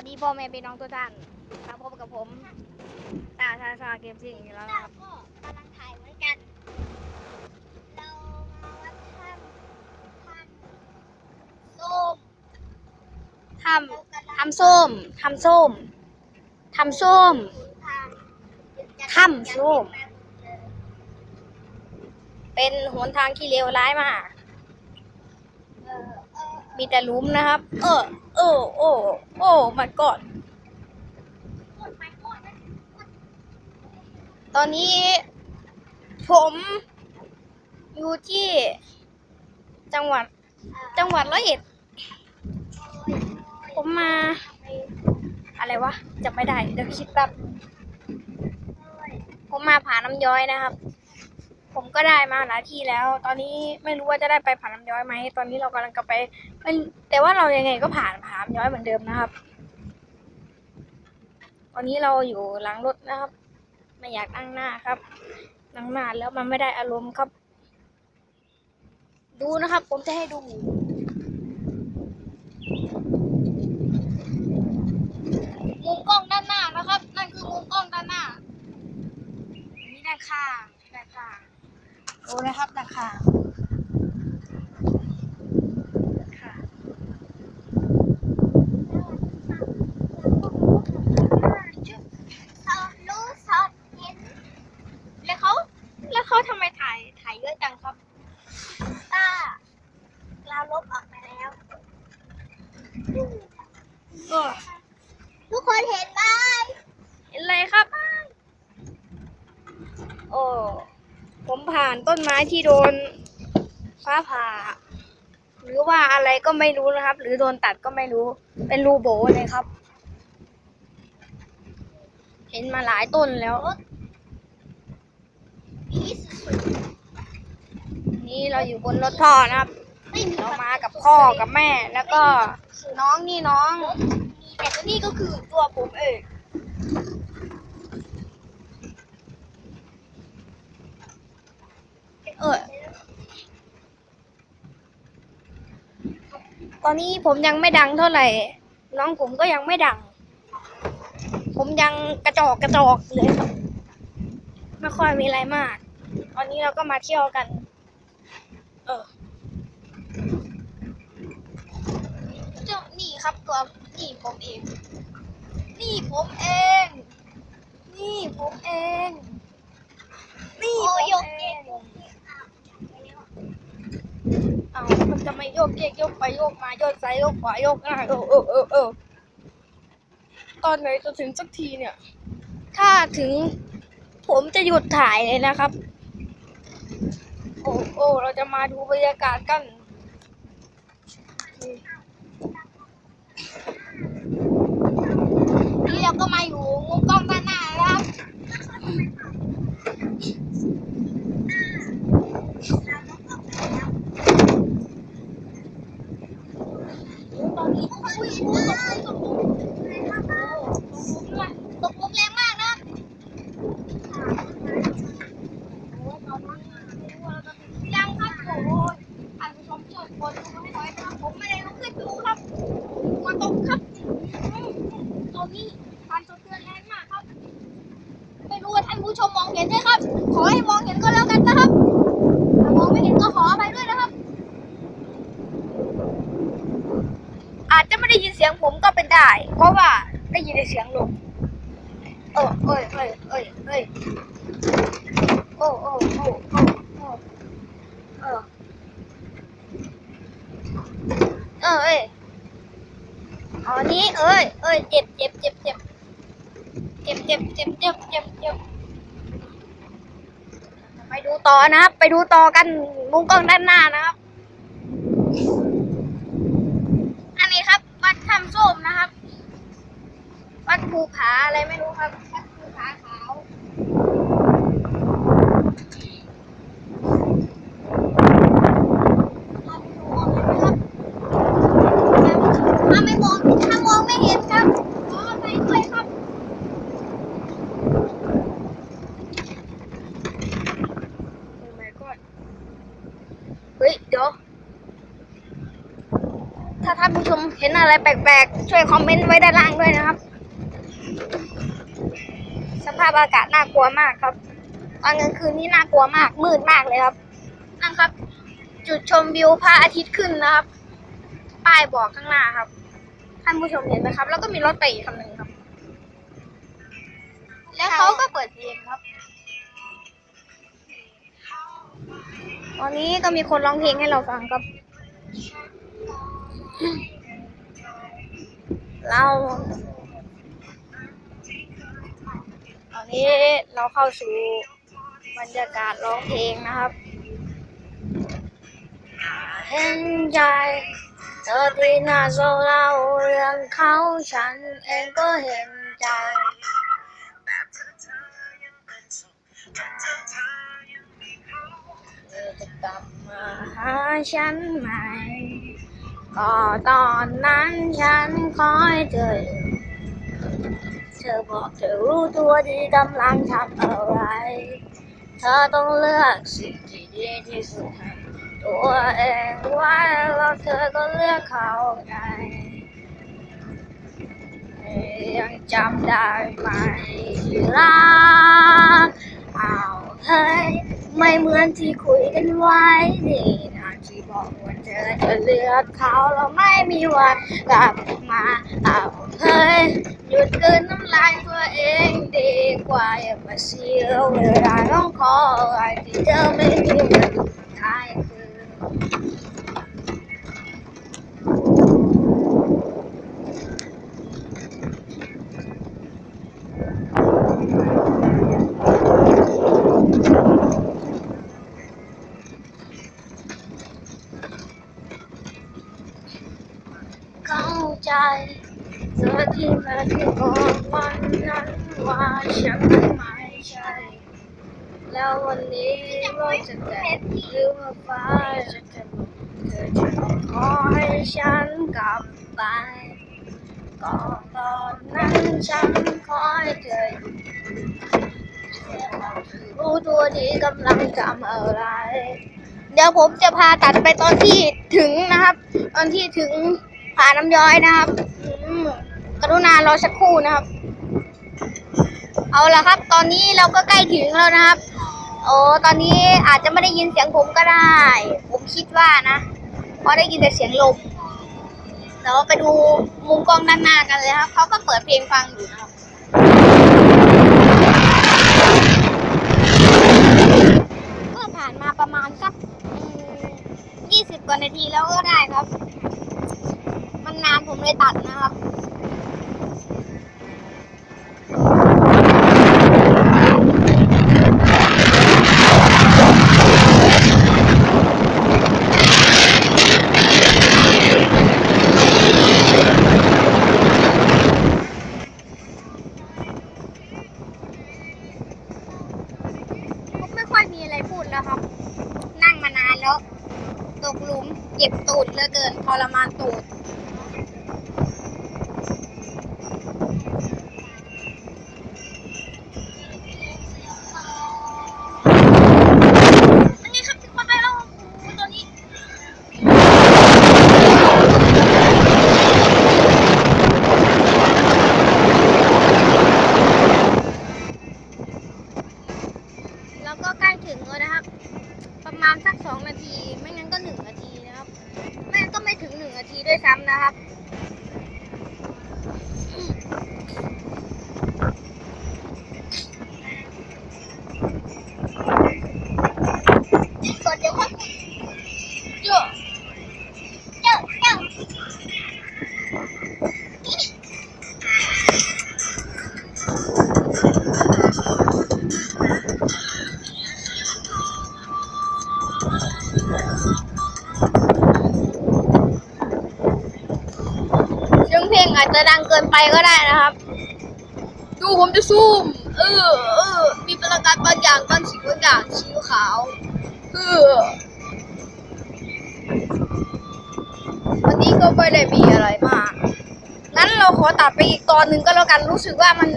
วัสดีพ่อแม่พี่น้องทุกท่านมาพบกับผมตาชาชาเกมซิ่งอีกแล้วนะเราครับก็กำลังถ่ายเหมือนกัน เรามาวัดถ้ำถ้ำส้มทเรากำลังำทำส้มทำส้มทำส้มทางถ้ำส้ม เป็นหนทางที่เลวร้ายมากเออเออ มีแต่ลุ้มนะครับ เออเออโอ้โอ้มันกอดไปกดนะตอนนี้ ผมอยู่ที่ จังหวัด จังหวัดร้อยเอ็ด ผมมา อะไรวะจำไม่ได้เดี๋ยวคิดแป๊บผมมาผาน้ำย้อยนะครับ ผมก็ได้มาหลายที่แล้ว ตอนนี้ไม่รู้ว่าจะได้ไปผ่านน้ำย้อยไหม ตอนนี้เรากำลังจะไปไม่แต่ว่าเรายังไงก็ผ่านผาน้ำย้อยเหมือนเดิมนะครับ ตอนนี้เราอยู่หลังรถนะครับ ไม่อยากนั่งหน้าครับนั่งหน้าแล้วมันไม่ได้อารมณ์ครับ ดูนะครับ ผมจะให้ดูมุมกล้องด้านหน้านะครับ นั่นคือมุมกล้องด้านหน้านนี้ด้านข้างด้านข้าง โลละครับนะคะ ที่โดนฟ้าผ่า หรือว่าอะไรก็ไม่รู้นะครับ หรือโดนตัดก็ไม่รู้ เป็นรูโบเลยครับ เห็นมาหลายต้นแล้ว นี่เราอยู่บนรถท่อนะครับเรามากับพ่อกับแม่แล้วก็น้องนี่น้องแต่ตัวนี้ก็คือตัวผมเองเออ ต อนนี้ผมยังไม่ดังเท่าไหร่ น้องผมก็ยังไม่ดัง ผมยังกระจอกกระจอกเลยครับไม่ค่อยมีอะไรมาก ตอนนี้เราก็มาเที่ยวกัน เออเจ้านี่ครับตัวนี่ผมเอง นี่ผมเอง นี่ผมเอง นี่ผมเอง ง เอามันจะไม่โยกเยกโยกไปโยกมาโยกซ้ายโยกขวาโยกหน้าเออเออเออเออตอนไหนจะถึงสักทีเนี่ย ถ้าถึงผมจะหยุดถ่ายเลยนะครับ โอ้โอ้เราจะมาดูบรรยากาศกันนี่เราก็มาอยู่มุมกล้องด้านหน้าแล้วครับ ตอนนี้อุ้ยอุ้ยตกใจตกลุมแรงมากนะโอ้ยเราต้องยังครับโอ้ยท่านผู้ชมช่วยกดดูให้หน่อยครับผมไม่ได้ลุกขึ้นดูครับมาตกครับตอนนี้การสะเทือนแรงมากครับ ไม่รู้ว่าท่านผู้ชมมองเห็นไหมครับ ขอให้มองเห็นก็แล้วกันนะครับ ถ้ามองไม่เห็นก็ขออภัยด้วยนะครับ อาจจะไม่ได้ยินเสียงผมก็เป็น ได้ เพราะว่าได้ยินเสียงลมเออเอ้ยเอ้ยเอ้ยเอ้ยโอ้โอ้โอ้โอ้โอ้เออเออเอ้ยเอาอันนี้เอ้ยเอ้ยเจ็บเจ็บเจ็บเจ็บเจ็บเจ็บเจ็บเจ็บเจ็บเจ็บไปดูต่อนะครับ ไปดูต่อกันมุมกล้องด้านหน้านะครับ อันนี้ครับวัดถ้ำส้มนะครับ วัดภูผาอะไรไม่รู้ครับวัดภูผาขาวถ้าไม่มองถ้ามองไม่เห็นครับขออภัยด้วยครับโอ้ my god เฮ้ยเดี๋ยวถ้าท่านผู้ชมเห็นอะไรแปลกๆ ช่วยคอมเมนต์ไว้ด้านล่างด้วยนะครับ สภาพอากาศน่ากลัวมากครับ ตอนกลางคืนนี่น่ากลัวมาก มืดมากเลยครับ นั่นครับ จุดชมวิวพระอาทิตย์ขึ้นนะครับ ป้ายบอกข้างหน้าครับ ท่านผู้ชมเห็นไหมครับ แล้วก็มีรถไปอีกคันหนึ่งครับ แล้วเขาก็เปิดเพลงครับ ตอนนี้ก็มีคนร้องเพลงให้เราฟังครับ เรา นี้เราเข้าสู่บรรยากาศร้องเพลงนะครับ เห็นใจเธอที่น่าเศร้าเล่าเรื่องเขาฉันเองก็เห็นใจเธอจะกลับมาหาฉันไหมก็ตอนนั้นฉันคอยเธอ เธอบอกเธอรู้ตัวดีกำลังทำอะไร เธอต้องเลือกสิ่งที่ดีที่สุดให้ตัวเองไว้แล้วเธอก็เลือกเขาไงยังจำได้ไหมที่รักเอาเฮ้ยไม่เหมือนที่คุยกันไว้นี่ บอกว่าเธอจะเลือกเขาเราไม่มีวันกลับมาเอาเฮ้ยหยุดกลืนน้ำลายตัวเองดีกว่าอย่ามาเสียเวลาต้องขออะไรที่เธอไม่มีวันท้ายคือ เข้า ใจเธอที่มาที่บอกวันนั้นว่าฉันไม่ใช่ แล้ววันนี้เราจะแต่หรือว่าฟ้าจะจะเธอจะขอให้ฉันกลับไปก็ตอนนั้นฉันคอยเธออยู่รู้ตัวดีกำลังทำอะไร เดี๋ยวผมจะพาตัดไปตอนที่ถึงนะครับ ตอนที่ถึง ผ่าน้ำย้อยนะครับกรุณารอสักครู่นะครับ เอาละครับ ตอนนี้เราก็ใกล้ถึงแล้วนะครับ โอ้ตอนนี้อาจจะไม่ได้ยินเสียงผมก็ได้ ผมคิดว่านะเพราะได้ยินแต่เสียงลมเดี๋ยวไปดูมุมกล้องด้านหน้ากันเลยครับเขาก็เปิดเพลงฟังอยู่นะครับก็ผ่านมาประมาณสักยี่สิบกว่านาทีแล้วก็ได้ครับ นานผมเลยตัดนะครับผมไม่ค่อยมีอะไรพูดแล้วครับนั่งมานานแล้วตกหลุมเจ็บตูดเหลือเกินทรมานตูด นี่ครับที่คนไปแล้วโอ้โหตัวนี้แล้วก็ใกล้ถึงแล้วนะครับประมาณสักสองนาที ไม่งั้นก็หนึ่งนาทีนะครับ ไม่งั้นก็ไม่ถึงหนึ่งนาทีด้วยซ้ำนะครับ ไปก็ได้นะครับ ดูผมจะซูม เออเออมีพลังงานบางอย่างบางสิ่งบางอย่างสีขาวเออวันนี้ก็ไม่ได้มีอะไรมาก งั้นเราขอตัดไปอีกตอนหนึ่งก็แล้วกันรู้สึกว่ามัน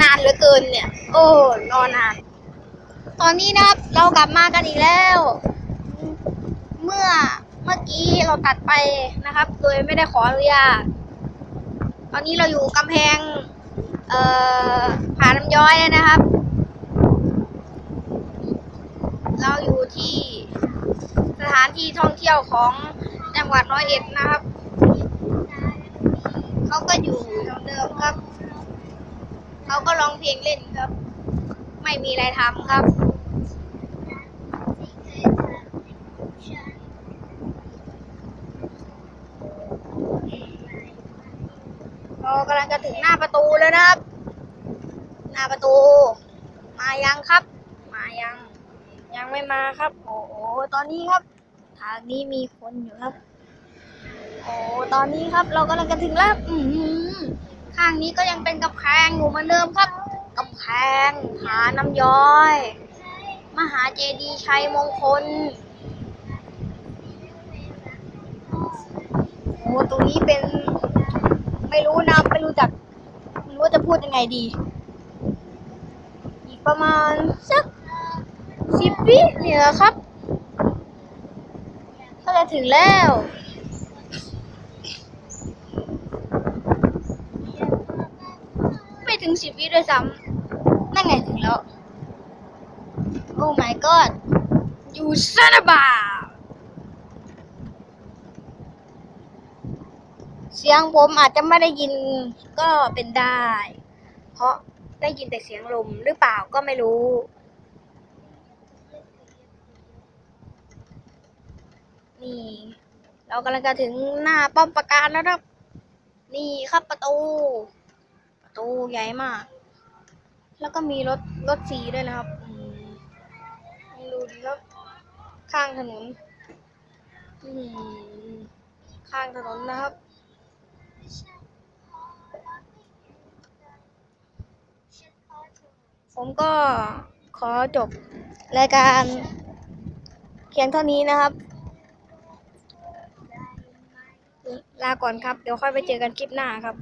นานเหลือเกินเนี่ย โอ้รอนาน ตอนนี้นะครับเรากลับมากันอีกแล้ว เมื่อเมื่อกี้เราตัดไปนะครับ โดยไม่ได้ขออนุญาต ตอนนี้เราอยู่กำแพง เอ่อผาน้ำย้อยเลยนะครับ เราอยู่ที่สถานที่ท่องเที่ยวของจังหวัดร้อยเอ็ดนะครับ เขาก็อยู่เหมือนเดิมครับ เขาก็ร้องเพลงเล่นครับ ไม่มีอะไรทำครับ เรา กำลังจะถึงหน้าประตูแล้วนะครับ หน้าประตู มายังครับ มายัง ยังไม่มาครับ โอ้โหตอนนี้ครับ ทางนี้มีคนอยู่ครับ โอ้ตอนนี้ครับ เรากำลังจะถึงแล้ว อืข้างนี้ก็ยังเป็นกับแพงอยู่เหมือนเดิมครับ กับแพงผาน้ำย้อย มหาเจดีย์ชัยมงคลโอ้ตรงนี้เป็น ไม่รู้นะไม่รู้จักไม่รู้ว่าจะพูดยังไงดี อีกประมาณสักสิบวิเนี่ยครับ ก็จะถึงแล้วไม่ถึงสิบวิด้วยซ้ำนั่นไงถึงแล้ว โอ้ my god อยู่ซานาบา เสียงผมอาจจะไม่ได้ยินก็เป็นได้ เพราะได้ยินแต่เสียงลมหรือเปล่าก็ไม่รู้ นี่ เรากำลังจะถึงหน้าป้อมปราการแล้วครับ นี่ครับประตู ประตูใหญ่มาก แล้วก็มีรถรถสีด้วยนะครับอืมดูดีครับ ข้างถนนข้างถนนนะครับ ผมก็ขอจบรายการเพียงเท่านี้นะครับ ลาก่อนครับ เดี๋ยวค่อยไปเจอกันคลิปหน้าครับ